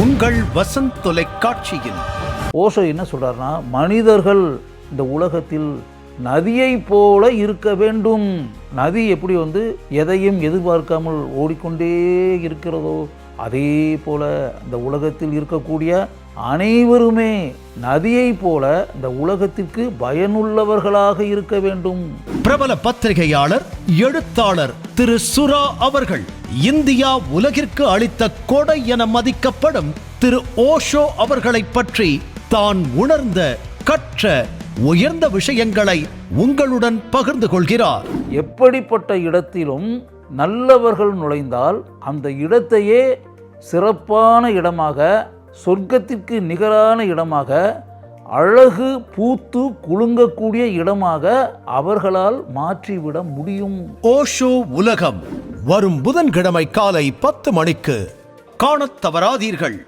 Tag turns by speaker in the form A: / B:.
A: உங்கள் வசந்த் தொலைக்காட்சியில்.
B: ஓஷோ என்ன சொல்றாருன்னா மனிதர்கள் இந்த உலகத்தில் நதியை போல இருக்க வேண்டும். நதி எப்படி வந்து எதையும் எதிர்பார்க்காமல் ஓடிக்கொண்டே இருக்கிறதோ? அதே போல இந்த உலகத்தில் இருக்கக்கூடிய அனைவருமே நதியை போல இந்த உலகத்திற்கு பயனுள்ளவர்களாக இருக்க வேண்டும்.
A: பிரபல பத்திரிகையாளர் எழுத்தாளர் திரு சுரா அவர்கள் இந்தியா உலகிற்கு அளித்த கொடை என மதிக்கப்படும் திரு ஓஷோ அவர்களைப் பற்றி தான் உணர்ந்த கற்ற உயர்ந்த விஷயங்களை உங்களுடன் பகிர்ந்து கொள்கிறார்.
B: எப்படிப்பட்ட இடத்திலும் நல்லவர்கள் நுழைந்தால் அந்த இடத்தையே சிறப்பான இடமாக சொர்க்கத்திற்கு நிகரான இடமாக அழகு பூத்து குலுங்கக்கூடிய இடமாக அவர்களால் மாற்றிவிட முடியும்.
A: ஓஷோ உலகம். வரும் புதன்கிழமை காலை பத்து மணிக்கு. காணத் தவறாதீர்கள்.